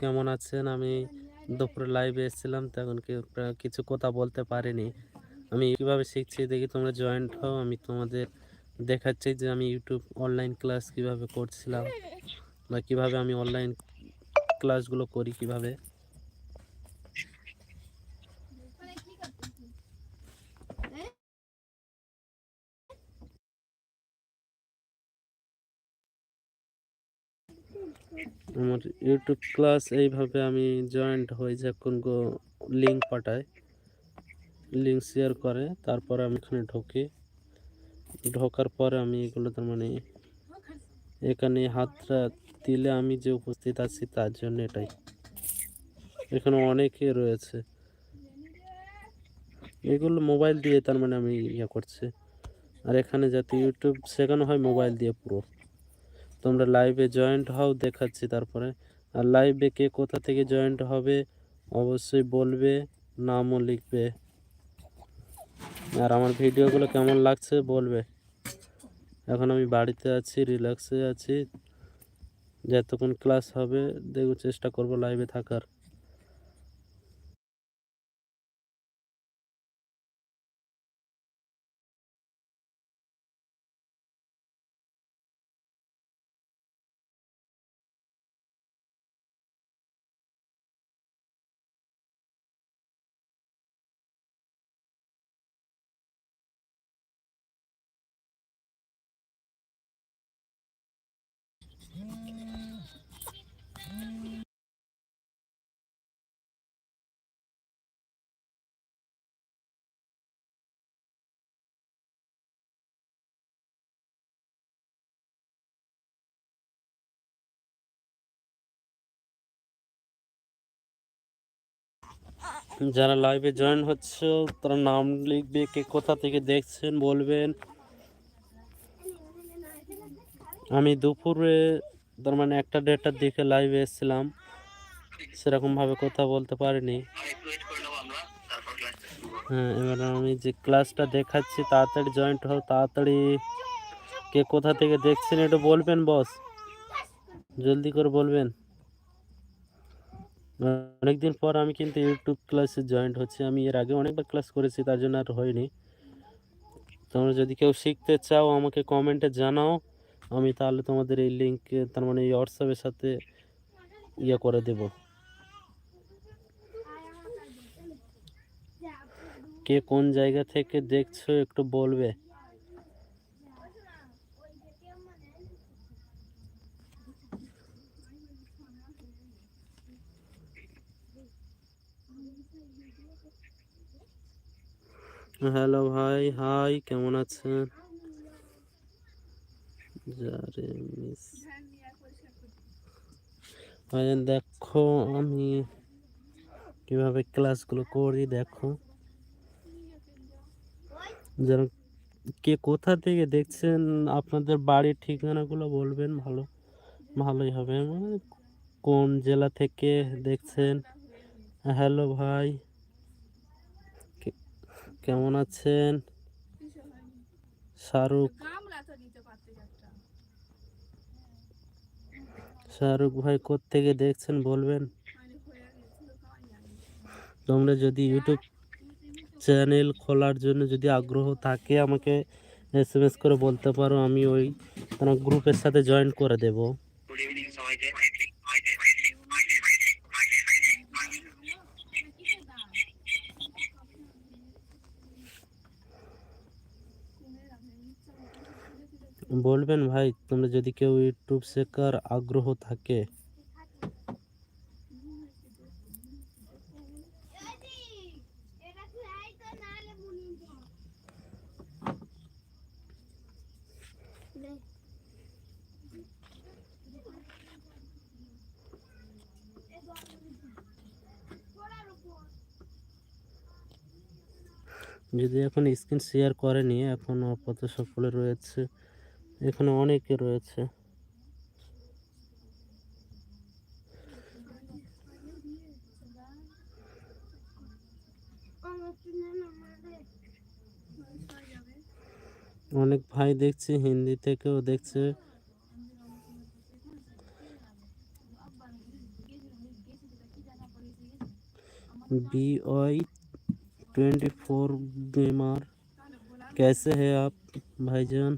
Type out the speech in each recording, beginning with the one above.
কেমন আছেন? আমি দুপুরে লাইভে এসেছিলাম তখন কিছু কথা বলতে পারিনি। আমি কীভাবে শিখছি দেখি, তোমরা জয়েন্ট হও, আমি তোমাদের দেখাচ্ছি যে আমি ইউটিউব অনলাইন ক্লাস কীভাবে করছিলাম, বা কীভাবে আমি অনলাইন ক্লাসগুলো করি কীভাবে। আমার ইউটিউব ক্লাস এইভাবে আমি জয়েন্ট হই যখন গো লিঙ্ক পাঠায়। লিঙ্ক শেয়ার করে, তারপর আমি এখানে ঢুকি। ঢোকার পরে আমি এগুলো তার মানে এখানে হাতটা দিলে আমি যে উপস্থিত আছি তার জন্য এটাই। এখানে অনেকে রয়েছে। এগুলো মোবাইল দিয়ে তার মানে আমি ইয়ে করছি। আর এখানে যাতে ইউটিউব শেখানো হয় মোবাইল দিয়ে পুরো। তোমরা লাইভে জয়েন্ট হও, দেখাচ্ছি তারপরে। আর লাইভে কে কোথা থেকে জয়েন্ট হবে, অবশ্যই বলবে, নামও লিখবে। আর আমার ভিডিওগুলো কেমন লাগছে বলবে। এখন আমি বাড়িতে আছি রিল্যাক্সে আছি। যতক্ষণ ক্লাস হবে দেখব চেষ্টা করব লাইভে থাকার। যারা লাইভে জয়েন হচ্ছে, তারা নাম লিখবে, কে কোথা থেকে দেখছেন, বলবেন। আমি দুপুরে, তার মানে একটা দেড়টার দিকে লাইভে এসেছিলাম। সেরকমভাবে কথা বলতে পারিনি। হ্যাঁ এবার আমি যে ক্লাসটা দেখাচ্ছি, তাড়াতাড়ি জয়েন্ট হও তাড়াতাড়ি কে কোথা থেকে দেখছেন, একটু বলবেন বস জলদি করে বলবেন। অনেকদিন পর আমি কিন্তু ইউটিউব ক্লাসে জয়েন্ট হচ্ছি। আমি এর আগে অনেকবার ক্লাস করেছি, তার জন্য আর হয়নি। তোমরা যদি কেউ শিখতে চাও, আমাকে কমেন্টে জানাও। আমি তাহলে তোমাদের এই লিঙ্ক তার মানে এই হোয়াটসঅ্যাপের সাথে ইয়ে করে দেব। কে কোন জায়গা থেকে দেখছ একটু বলবে। হ্যালো ভাই, হাই, কেমন আছেন? দেখো আমি কীভাবে ক্লাসগুলো করি, দেখো। যেন কে কোথা থেকে দেখছেন, আপনাদের বাড়ির ঠিকানাগুলো বলবেন, ভালো, ভালোই হবে। মানে কোন জেলা থেকে দেখছেন? হ্যালো ভাই। কেমন আছেন? শাহরুখ শাহরুখ ভাই থেকে দেখছেন বলবেন? তোমরা যদি ইউটিউব চ্যানেল খোলার জন্য যদি আগ্রহ থাকে, আমাকে এস এম এস করে বলতে পারো, আমি ওই গ্রুপের সাথে জয়েন করে দেব। বলবেন ভাই, তোমরা যদি কেউ ইউটিউব শেখার আগ্রহ থাকে। যদি এখন স্ক্রিন শেয়ার করেনি, এখন আপাতত সকলে রয়েছে। এখানে অনেকে রয়েছে অনেক ভাই দেখছি হিন্দি থেকেও দেখছে B Y twenty four gamer कैसे हैं आप भाईजान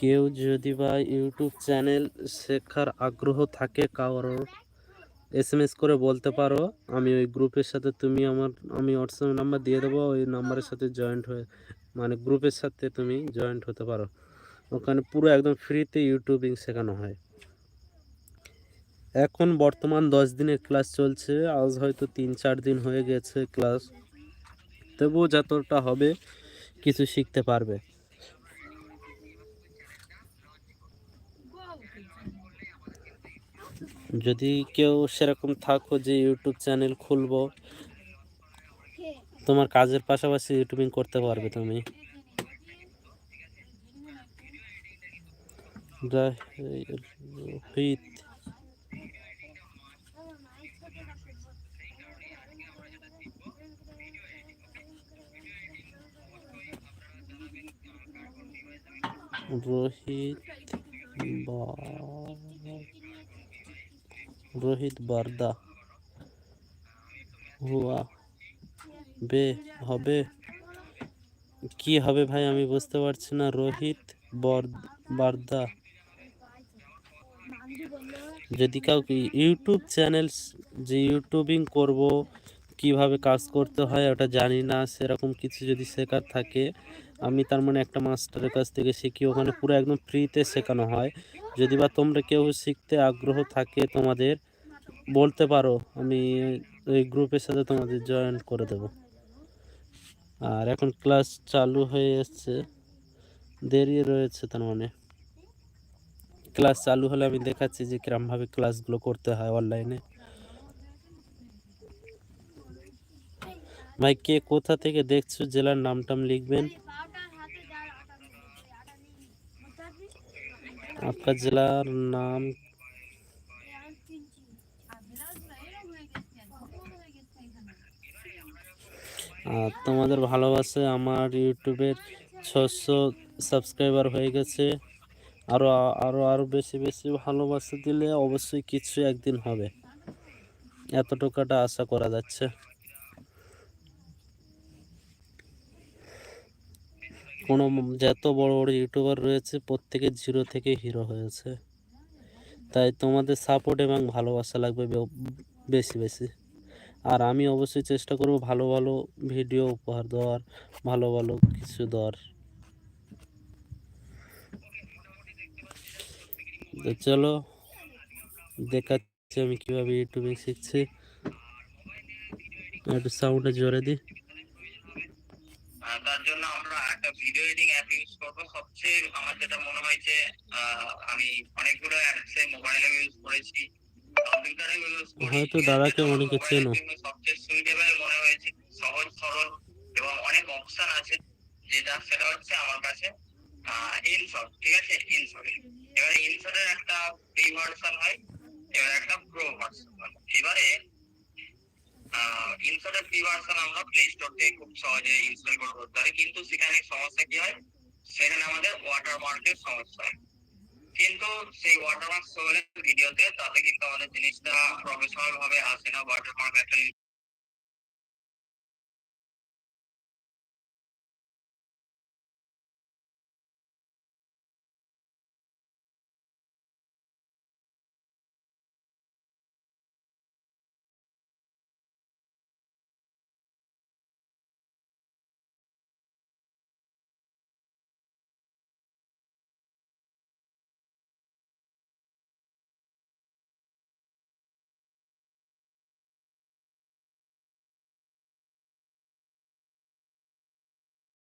কেউ যদি বা ইউটিউব চ্যানেল শেখার আগ্রহ থাকে কারোর এস এম এস করে বলতে পারো, আমি ওই গ্রুপের সাথে তুমি আমার, আমি হোয়াটসঅ্যাপ নাম্বার দিয়ে দেবো, ওই নাম্বারের সাথে জয়েন্ট হয়ে মানে গ্রুপের সাথে তুমি জয়েন্ট হতে পারো। ওখানে পুরো একদম ফ্রিতে ইউটিউবিং শেখানো হয়। এখন বর্তমান দশ দিনের ক্লাস চলছে, আজ হয়তো তিন চার দিন হয়ে গেছে ক্লাস তবুও যতটা হবে, কিছু শিখতে পারবে। যদি কেউ সেরকম থাকো যে ইউটিউব চ্যানেল খুলবো, তোমার কাজের পাশাপাশি ইউটিউবিং করতে পারবে তুমি। রোহিত বা- রোহিত বারদা। হুয়া বে, হবে? কি হবে ভাই আমি বুঝতে পারছি না। রোহিত বর- বারদা। যদি কাউকে ইউটিউব চ্যানেল যে ইউটিউবিং করব, কীভাবে কাজ করতে হয় ওটা জানি না, সেরকম কিছু যদি শেখার থাকে, আমি তার মানে একটা মাস্টারের কাছ থেকে শিখি। ওখানে পুরো একদম ফ্রিতে শেখানো হয়। যদি বা তোমরা কেউ শিখতে আগ্রহ থাকে তোমাদের, বলতে পারো, আমি ওই গ্রুপের সাথে তোমাদের জয়েন করে দেব। আর এখন ক্লাস চালু হয়ে এসছে, দেরি রয়েছে তার মানে। ক্লাস চালু হলে আমি দেখাচ্ছি যে কিরমভাবে ক্লাসগুলো করতে হয় অনলাইনে ভাই, কে কোথা থেকে দেখছ, জেলার নাম টাম লিখবেন। আপনার জেলার নাম তোমাদের ভালোবাসে আমার ইউটিউবের ছশো সাবস্ক্রাইবার হয়ে গেছে। আরও আরও আরও বেশি বেশি ভালোবাসা দিলে অবশ্যই কিছু একদিন হবে। এতটুকুটা আশা করা যাচ্ছে। কোনো যত বড় বড় ইউটিউবার রয়েছে, প্রত্যেকে জিরো থেকে হিরো হয়েছে। তাই তোমাদের সাপোর্ট এবং ভালোবাসা লাগবে বেশি বেশি। আর আমি অবশ্যই চেষ্টা করব ভালো ভালো ভিডিও উপহার দেওয়ার, ভালো ভালো কিছু দেওয়ার। তো চলো, দেখাচ্ছি আমি কীভাবে ইউটিউবে শিখছি। একটু সাউন্ডে জোরে দিই। তার জন্য আমরা একটা ভিডিও এডিটিং অ্যাপ ইউজ করব। সবচেয়ে আমার যেটা মনে হয়েছে আমি অনেকগুলো অ্যাপসে মোবাইলে ইউজ করেছি কম্পিউটারে ইউজ হয়তো দাদাকে অনেকে চেনো। সবচেয়ে সুইটেবল মনে হয়েছে সহজ সরল এবং অনেক অপশন আছে যেটা সেটা হচ্ছে আমার কাছে ইনশট ঠিক আছে? ইনশট এবারে ইনশটের একটা ফ্রি ভার্সন হয় এবার একটা প্রো ভার্সন হয়। এবারে ইনস্টলের ফ্রি ভার্সন আমরা প্লে স্টোর থেকে খুব সহজে ইনস্টল করে করতে পারি। কিন্তু সেখানে সমস্যা কি হয়? সেখানে আমাদের ওয়াটারমার্কের সমস্যা কিন্তু সেই ওয়াটারমার্ক ভিডিওতে তাতে কিন্তু আমাদের জিনিসটা প্রফেশনাল ভাবে আসে না। ওয়াটারমার্ক একটা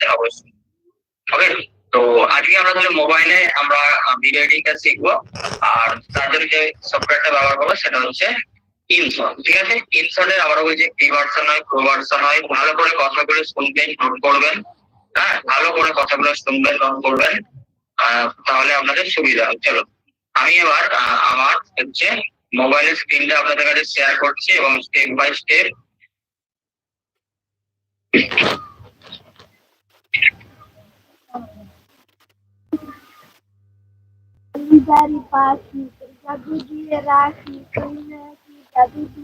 অবশ্যই। হবে তো আজকে আমরা তাহলে মোবাইলে আমরা ভিডিও এডিটিং শিখব। আর জন্য যে সফটওয়্যারটা ব্যবহার করব সেটা হচ্ছে ইনসন ঠিক আছে? ইনসনের আবার ওই যে প্রি ভার্সন হয় প্রো ভার্সন হয়, ভালো করে কথাগুলো শুনবেন নোট করবেন। হ্যাঁ ভালো করে কথাগুলো শুনবেন নোট করবেন। তাহলে আপনাদের সুবিধা হবে। চলো, আমি এবার আমার হচ্ছে মোবাইলের স্ক্রিনটা আপনাদের কাছে শেয়ার করছি এবং step by step dari pagi terjadi di rasi punya terjadi di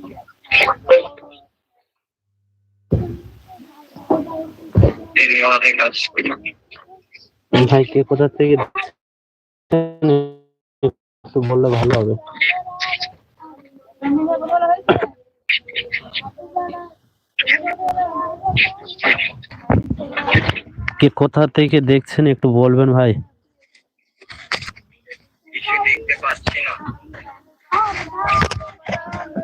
দেরি ভাই, কে কোথা থেকে? একটু বললে ভালো হবে। কে কোথা থেকে দেখছেন একটু বলবেন ভাই? দেখতে পাচ্ছি না।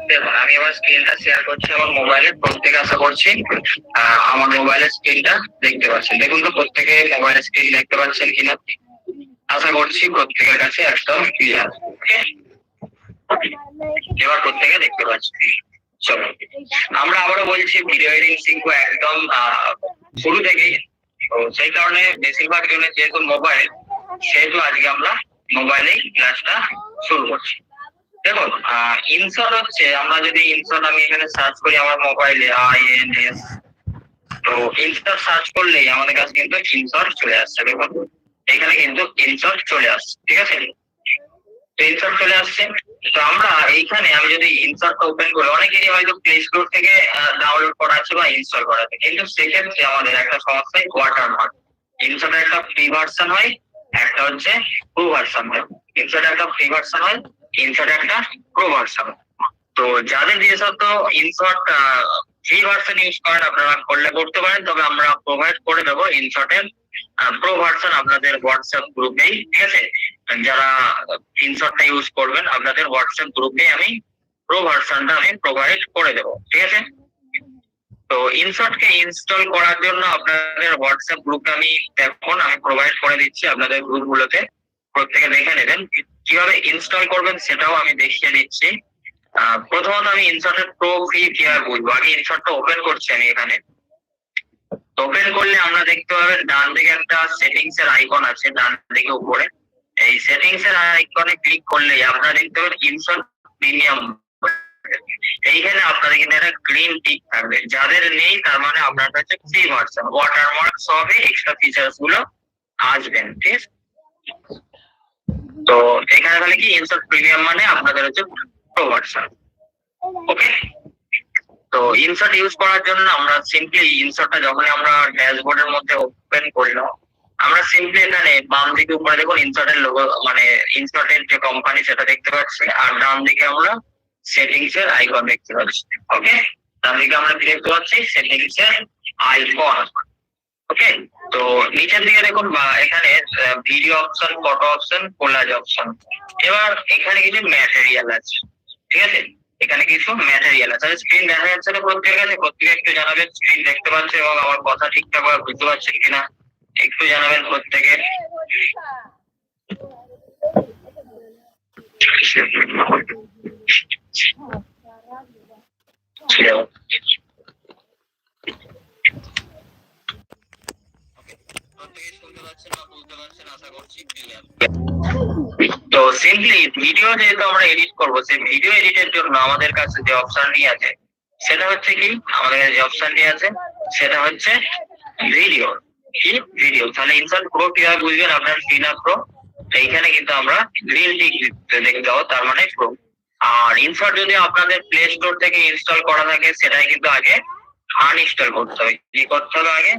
দেখুন, আমি আমার স্ক্রিনটা শেয়ার করছি আমার মোবাইলে প্রত্যেকে আশা করছি আমার মোবাইলের স্ক্রিনটা দেখতে পাচ্ছেন। দেখুন তো, প্রত্যেকে মোবাইলের স্ক্রিন দেখতে পাচ্ছেন কিনা? আশা করছি প্রত্যেকের কাছে একদম ক্লিয়ার এবার প্রত্যেকে দেখতে পাচ্ছি। চলো, আমরা আবারও বলছি ভিডিও এডিটিং শিখব একদম শুরু থেকেই। সেই কারণে বেশিরভাগ জনের যেহেতু মোবাইল সেহেতু আজকে আমরা মোবাইলেই ক্লাসটা শুরু করছি। দেখুন ইনসর্ট হচ্ছে, আমরা যদি ইনসর্ট আমি এখানে সার্চ করি আমার মোবাইলে আই এন এস তো ইনসর্ট সার্চ করলেই আমাদের কাছে কিন্তু ইনসর্ট চলে আসছে, দেখুন। এখানে কিন্তু ইনসর্ট চলে আসছে, ঠিক আছে? তো ইনসর্ট চলে আসছে। তো আমরা এইখানে আমি যদি ইনসর্টটা ওপেন করি, অনেকেরই হয়তো প্লে স্টোর থেকে ডাউনলোড করা আছে বা ইনস্টল করা আছে। কিন্তু সেক্ষেত্রে আমাদের একটা সমস্যা ওয়াটারমার্ক ইনসর্টের একটা ফ্রি ভার্সন হয় একটা হচ্ছে প্রো ভার্সন একটা ফ্রি ভার্সন হয় একটা তো যাদের বিশেষত ইনসর্ট ফ্রি ভার্সন ইউজ করেন, আপনারা করলে করতে পারেন। তবে আমরা প্রোভাইড করে দেবো ইনসর্টের প্রো ভার্সন আপনাদের হোয়াটসঅ্যাপ গ্রুপেই ঠিক আছে? যারা ইনসর্টটা ইউজ করবেন, আপনাদের হোয়াটসঅ্যাপ গ্রুপে আমি প্রো ভার্সনটা আমি প্রোভাইড করে দেবো, ঠিক আছে? তো ইনসর্টকে ইনস্টল করার জন্য আপনাদের হোয়াটসঅ্যাপ গ্রুপ আমি দেখুন আমি প্রোভাইড করে দিচ্ছি আপনাদের গ্রুপগুলোতে প্রত্যেকে দেখে নেবেন কীভাবে ইনস্টল করবেন সেটাও আমি দেখিয়ে দিচ্ছি প্রথমত আমি ইনসর্টের প্রো ফ্রি ফিয়ার বুঝব? আগে ইনসর্টটা ওপেন করছি আমি এখানে। ওপেন করলে আমরা দেখতে পাবেন ডান দিকে একটা সেটিংস এর আইকন আছে, ডান দিকে উপরে। এই সেটিংস এর আইকনে ক্লিক করলে আপনারা দেখতে পাবেন ইনসর্ট প্রিমিয়াম এইখানে আপনাদের কিন্তু একটা গ্রিন টিক থাকবে। যাদের নেই, তার মানে আপনার কাছে ফ্রি ভার্সন ওয়াটারমার্ক সবই এক্সট্রা ফিচার্সগুলো আসবেন ঠিক আছে? তো এখানে তাহলে কি ইনসার্ট প্রিমিয়াম মানে আপনাদের হচ্ছে প্রো ভার্সন ওকে তো ইনসার্ট ইউজ করার জন্য আমরা সিম্পলি ইনসার্টটা যখন আমরা ড্যাশবোর্ডের মধ্যে ওপেন করলাম আমরা সিম্পলি এখানে বাম দিকে উপরে দেখুন ইনসার্টের লোগো মানে ইনসার্টের যে কোম্পানি সেটা দেখতে পাচ্ছি, আর ডান দিকে আমরা সেটিংস এর আইকন দেখতে পাচ্ছি ওকে ডান দিকে আমরা দেখতে পাচ্ছি সেটিংস এর আইকন ওকে তো নিচের দিকে দেখুন এখানে video option photo option collage option এবার এখানে কিছু ম্যাটেরিয়াল আছে, ঠিক আছে? এখানে কিছু ম্যাটেরিয়াল আছে। স্ক্রিন দেখা যাচ্ছে না প্রত্যেকের কাছে, প্রত্যেকে একটু জানাবেন স্ক্রিন দেখতে পাচ্ছে এবং আমার কথা ঠিকঠাক ভাবে বুঝতে পারছেন কিনা, একটু জানাবেন প্রত্যেকে। তো সিম্পলি ভিডিও যেহেতু আমরা এডিট করব, সেই ভিডিও এডিটের জন্য আমাদের কাছে যে অপশনটি আছে, সেটা হচ্ছে কি? আমাদের কাছে যে অপশনটি আছে, সেটা হচ্ছে ভিডিও কি ভিডিও তাহলে ইনসার্ট প্রো কীভাবে বুঝবেন? আপনার ফিনা প্রো এইখানে কিন্তু আমরা গ্রিন টিক দেখতে পাবো তার মানে প্রো আর ইনসার্ট যদি আপনাদের প্লে স্টোর থেকে ইনস্টল করা থাকে, সেটাই কিন্তু আগে আনইনস্টল করতে হবে। কি করতে হবে আগে?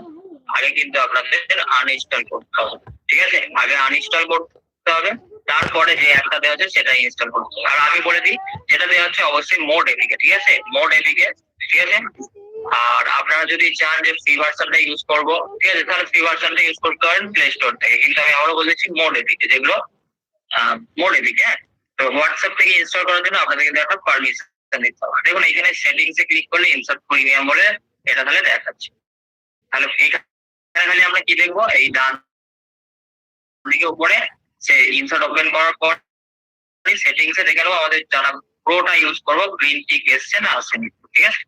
আগে কিন্তু আপনাদের আনইনস্টল করতে হবে। ঠিক আছে? আগে আনইনস্টল করতে হবে। তারপরে যে একটা দেওয়া আছে সেটা ইনস্টল করতে হবে। আর আমি বলে দিই, যেটা দেওয়া হচ্ছে অবশ্যই মোড এপিকে ঠিক আছে? মোড এপিকে ঠিক আছে? আর আপনারা যদি চান যে ফ্রি ভার্সনটা ইউজ করব, ঠিক আছে? তাহলে ফ্রি ভার্সনটা ইউজ করতে পারেন প্লে স্টোর থেকে। কিন্তু আমি আবারও বলেছি মোড এপিকে যেগুলো মোড এপিকে হ্যাঁ? তো হোয়াটসঅ্যাপ থেকে ইনস্টল করার জন্য আপনাদের কিন্তু একটা পারমিশন দিতে হবে। দেখুন, এখানে সেটিংস এ ক্লিক করলে ইনসার্ট প্রিমিয়াম বলে এটা তাহলে দেখাচ্ছে। তাহলে এখানে খালি আমরা কি দেখব? এই ডান দিকে উপরে সে ইনসার্ট ওপেন করার পর সেটিংস এ দেখে নেব আমাদের যারা প্রোটা ইউজ করব গ্রিন টিক এসছে না আসেনি, ঠিক আছে?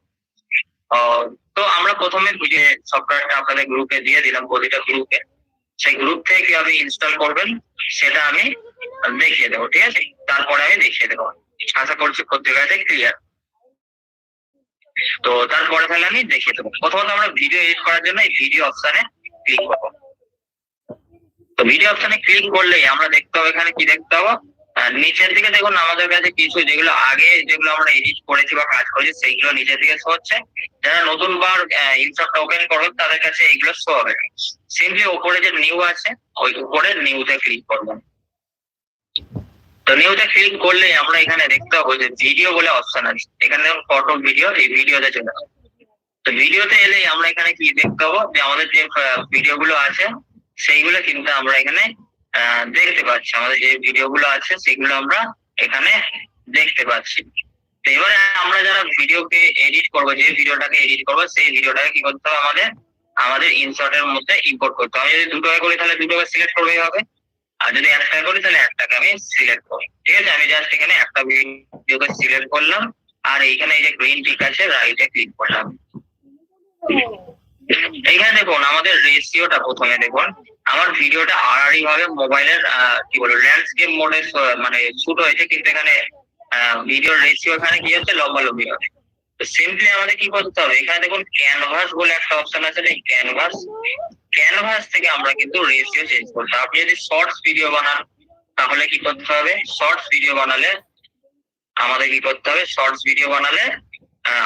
তো আমরা প্রথমে যে সফটওয়্যারটা আপনাদের গ্রুপে দিয়ে দিলাম প্রতিটা গ্রুপে সেই গ্রুপ থেকে আপনি ইনস্টল করবেন, সেটা আমি দেখিয়ে দেবো, ঠিক আছে? তারপরে আমি দেখিয়ে দেবো। আশা করছি প্রত্যেকটা ক্লিয়ার তো তারপরে তাহলে আমি দেখিয়ে দেবো। প্রথমত আমরা ভিডিও এডিট করার জন্য এই ভিডিও অপশানে ক্লিক করব। তো ভিডিও অপশানে ক্লিক করলেই আমরা দেখতে হবে এখানে কি দেখতে হবে আহ, নিচের দিকে দেখুন আমাদের কাছে কিছু যেগুলো আগে যেগুলো আমরা এডিট করেছি বা কাজ করেছি সেইগুলো নিচের দিকে শো হচ্ছে। যারা নতুন বার ইনস্টক ওপেন করবেন তাদের কাছে এইগুলো শো হবে। সিম্পলি ওপরে যে নিউ আছে ওই উপরে নিউতে ক্লিক করবেন। তো নিউতে ক্লিক করলে আমরা এখানে দেখতে পাবো যে ভিডিও বলে অপশন আছে। এখানে ফটো ভিডিও এই ভিডিওতে চলে যাবে তো ভিডিওতে এলে আমরা এখানে কি দেখতে পাবো? যে আমাদের যে ভিডিও গুলো আছে সেইগুলো কিন্তু আমরা এখানে দেখতে পাচ্ছি। আমাদের যে ভিডিও গুলো আছে, সেগুলো আমরা এখানে দেখতে পাচ্ছি। তো এবারে আমরা যারা ভিডিওকে এডিট করব, যে ভিডিওটাকে এডিট করব, সেই ভিডিওটাকে কি করতে হবে আমাদের? আমাদের ইনসার্টের মধ্যে ইম্পোর্ট করতে হবে। যদি দুটোকে করি তাহলে দুটোকে সিলেক্ট করবেই হবে। আর যদি একটা করি, তাহলে একটাকে আমি সিলেক্ট করি ঠিক আছে? আমি জাস্ট এখানে একটা ভিডিওকে সিলেক্ট করলাম। আর এইখানে এই যে গ্রিন টিক আছে রাইটে ক্লিক করলাম। এইখানে দেখুন, আমাদের রেশিওটা প্রথমে দেখুন। আমার ভিডিওটা আড়াআড়ি ভাবে মোবাইলের কি বলব ল্যান্ডস্কেপ মোডে মানে শুট হয়েছে, কিন্তু এখানে ভিডিওর রেশিও এখানে কি হচ্ছে? লম্বা লম্বি হবে। তো সিম্পলি আমাদের কি করতে হবে? এখানে দেখুন ক্যানভাস বলে একটা অপশন আছে, এই ক্যানভাস ক্যানভাস থেকে আমরা কিন্তু রেশিও চেঞ্জ করতে আপনি যদি শর্টস ভিডিও বানান, তাহলে কি করতে হবে? শর্টস ভিডিও বানালে আমাদের কি করতে হবে? শর্টস ভিডিও বানালে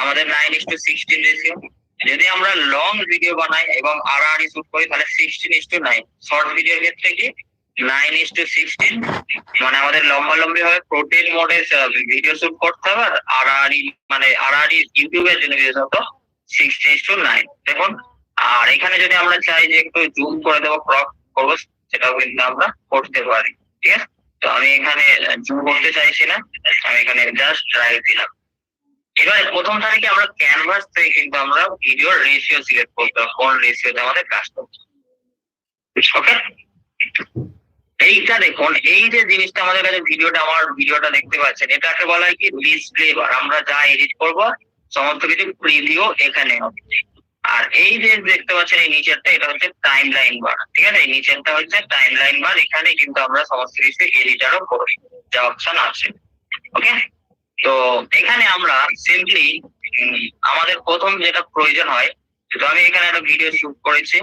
আমাদের nine is to sixteen ratio যদি আমরা লং ভিডিও বানাই এবং আড়াআড়ি শুট করি, তাহলে sixteen is to nine short ভিডিওর ক্ষেত্রে কি? নাইন ইস টু সিক্সটিন মানে আমাদের লম্বা লম্বি ভাবে প্রোটিন মোডে ভিডিও শুট করতে হবে। আর আড়াআড়ি মানে আড়াআড়ি ইউটিউবের জন্য হতো সিক্সটি ইস টু নাইন দেখুন, আর এখানে যদি আমরা চাই যে একটু জুম করে দেবো ক্রপ করব, সেটাও কিন্তু আমরা করতে পারি। ঠিক আছে? তো আমি এখানে জুম করতে চাইছি না। আমি এখানে জাস্ট রাইট দিলাম এবারে প্রথম তারিখে আমরা ক্যানভাস থেকে কিন্তু আমরা ভিডিও রেশিও সিলেক্ট করতে হবে, কোন রেশিওতে আমাদের কাজ করতে ওকে এইটা দেখুন, এই যে জিনিসটা আমাদের কাছে ভিডিওটা আমার ভিডিওটা দেখতে পাচ্ছেন, এটাকে বলা হয় কি ডিসপ্লে বার আমরা যা এডিট করব, সমস্ত কিছু প্রিভিউ এখানে হবে। আর এই যে দেখতে পাচ্ছেন, এই নিচেরটা, এটা হচ্ছে টাইম লাইন বার ঠিক আছে? এই নিচেরটা হচ্ছে টাইম লাইন বার এখানে কিন্তু আমরা সমস্ত কিছু এডিটারও করি যা অপশন আছে। ওকে তো এখানে আমরা সিম্পলি আমাদের প্রথম যেটা প্রয়োজন হয় তো আমি এখানে একটা ভিডিও শুট করেছি।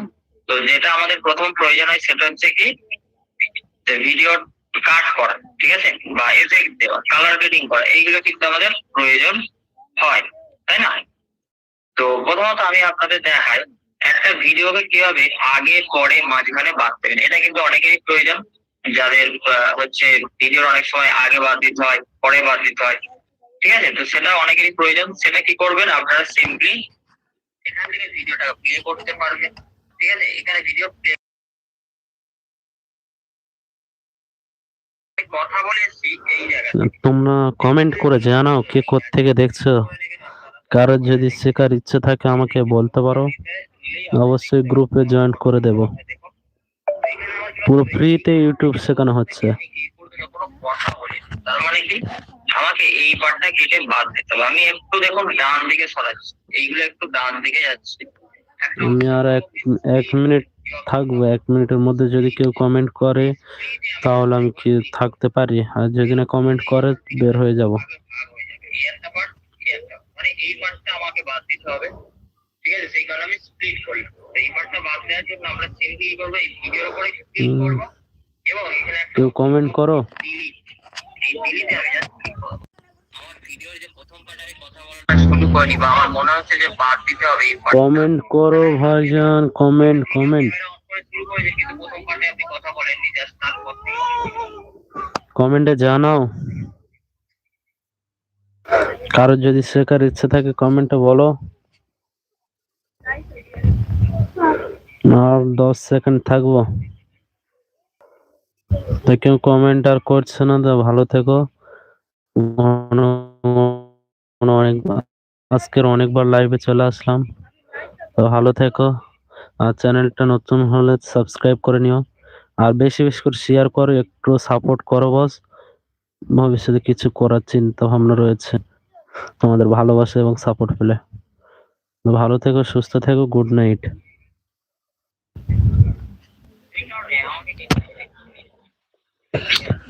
তো যেটা আমাদের প্রথম প্রয়োজন হয়, সেটা হচ্ছে কি ভিডিও কাট করা, ঠিক আছে? বা এফেক্ট দেওয়া কালার গ্রেডিং করা, এইগুলো কিন্তু আমাদের প্রয়োজন হয়, তাই না? তো প্রথমত আমি আপনাদের দেখাই, একটা ভিডিওকে কীভাবে আগে, পরে, মাঝখানে বাদ দেবেন। এটা কিন্তু অনেকেরই প্রয়োজন, যাদের হচ্ছে ভিডিওর অনেক সময় আগে বাদ দিতে হয়, পরে বাদ দিতে হয়। ঠিক আছে? তো সেটা অনেকেরই প্রয়োজন। সেটা কি করবেন? আপনারা সিম্পলি এখান থেকে ভিডিওটা প্লে করতে পারবেন। ঠিক আছে? এখানে ভিডিও প্লে তোমরা কমেন্ট করে জানাও কে থেকে দেখছ। কারোর যদি শেখার ইচ্ছে থাকে আমাকে বলতে পারো। অবশ্যই গ্রুপে জয়েন করে দেব। পুরো ফ্রিতে ইউটিউব শেখানো হচ্ছে। তার মানে কি? আমাকে এই পার্টটা কেটে বাদ দিতে হবে। আমি একটু দেখুন ডান দিকে সরাচ্ছি। এইগুলো একটু ডান দিকে যাচ্ছে। আমি আর এক এক মিনিট থাকব। এক মিনিটের মধ্যে যদি কেউ কমেন্ট করে তাহলে আমি কি থাকতে পারি? আর যদি না কমেন্ট করে বের হয়ে যাব। মানে এই পার্টটা আমাকে বাদ দিতে হবে। ঠিক আছে? সেই কারণে আমি স্প্লিট করলাম এই পার্টটা বাদ দেওয়ার জন্য আমরা সিম্পলি করব? এই ভিডিওর উপরে করব। কেউ কমেন্ট করো। মনে কমেন্ট করো ভাইজান কমেন্ট কমেন্ট কমেন্টে জানাও। কারোর যদি শেখার ইচ্ছে থাকে কমেন্টে বলো। আর দশ সেকেন্ড থাকব। তো কেউ কমেন্ট আর করছে না, তো ভালো থেকো। অনে- অনেকবার আজকের অনেকবার লাইভে চলে আসলাম। তো ভালো থেকো। আর চ্যানেলটা নতুন হলে সাবস্ক্রাইব করে নিও। আর বেশি বেশি করে শেয়ার করো, একটু সাপোর্ট করো বস ভবিষ্যতে কিছু করার চিন্তা ভাবনা রয়েছে তোমাদের ভালোবাসা এবং সাপোর্ট পেলে। ভালো থেকো, সুস্থ থেকো গুড নাইট Yeah.